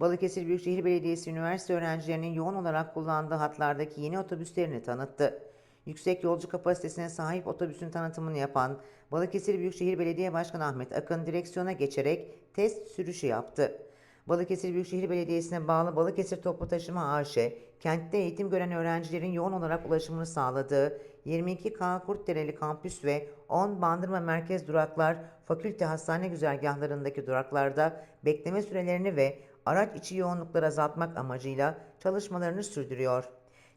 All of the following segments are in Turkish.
Balıkesir Büyükşehir Belediyesi üniversite öğrencilerinin yoğun olarak kullandığı hatlardaki yeni otobüslerini tanıttı. Yüksek yolcu kapasitesine sahip otobüsün tanıtımını yapan Balıkesir Büyükşehir Belediye Başkanı Ahmet Akın direksiyona geçerek test sürüşü yaptı. Balıkesir Büyükşehir Belediyesi'ne bağlı Balıkesir Toplu Taşıma AŞ, kentte eğitim gören öğrencilerin yoğun olarak ulaşımını sağladığı 22K Kurtdereli Kampüs ve 10 Bandırma Merkez duraklar, fakülte hastane güzergahlarındaki duraklarda bekleme sürelerini ve araç içi yoğunlukları azaltmak amacıyla çalışmalarını sürdürüyor.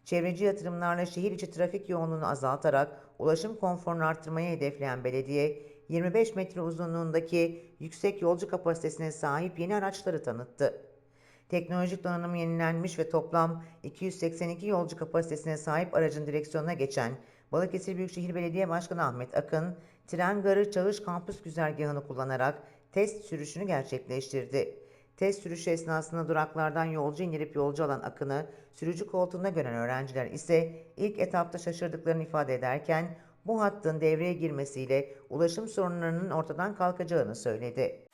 Çevreci yatırımlarla şehir içi trafik yoğunluğunu azaltarak ulaşım konforunu artırmayı hedefleyen belediye, 25 metre uzunluğundaki yüksek yolcu kapasitesine sahip yeni araçları tanıttı. Teknolojik donanım yenilenmiş ve toplam 282 yolcu kapasitesine sahip aracın direksiyonuna geçen Balıkesir Büyükşehir Belediye Başkanı Ahmet Akın, tren garı Çağış Kampüs güzergahını kullanarak test sürüşünü gerçekleştirdi. Test sürüşü esnasında duraklardan yolcu indirip yolcu alan Akın'ı sürücü koltuğunda gören öğrenciler ise ilk etapta şaşırdıklarını ifade ederken bu hattın devreye girmesiyle ulaşım sorunlarının ortadan kalkacağını söyledi.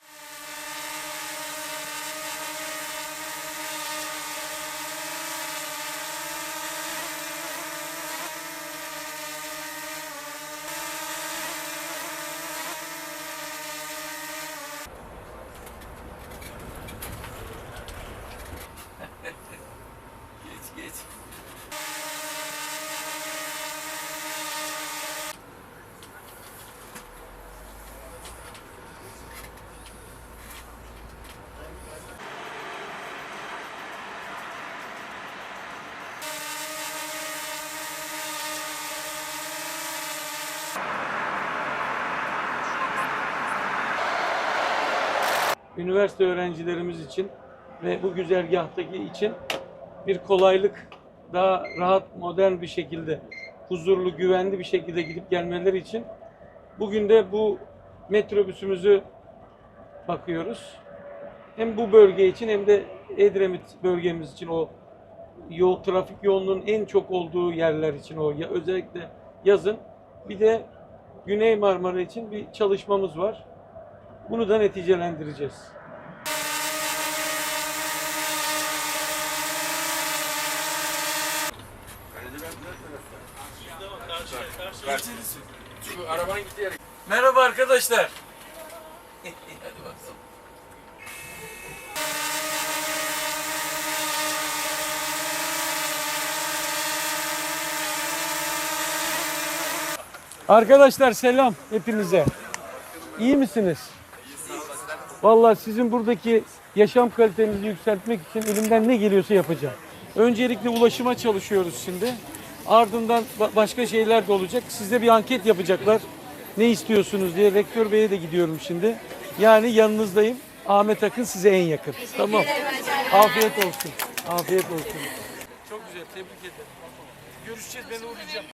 Üniversite öğrencilerimiz için ve bu güzergahtaki için bir kolaylık, daha rahat, modern bir şekilde, huzurlu, güvenli bir şekilde gidip gelmeleri için bugün de bu metrobüsümüzü bakıyoruz. Hem bu bölge için hem de Edremit bölgemiz için o yol trafik yoğunluğunun en çok olduğu yerler için o ya özellikle yazın bir de Güney Marmara için bir çalışmamız var. Bunu da neticelendireceğiz. Şu yere. Merhaba arkadaşlar. Hadi bakalım. Arkadaşlar selam hepinize. İyi misiniz? Vallahi sizin buradaki yaşam kalitenizi yükseltmek için elimden ne geliyorsa yapacağım. Öncelikle ulaşıma çalışıyoruz şimdi. Ardından ba- başka şeyler de olacak. Size bir anket yapacaklar. Ne istiyorsunuz diye. Rektör Bey'e de gidiyorum şimdi. Yani yanınızdayım. Ahmet Akın size en yakın. Tamam. Afiyet olsun. Afiyet olsun. Çok güzel. Tebrik ederim. Görüşeceğiz. Ben uğrayacağım.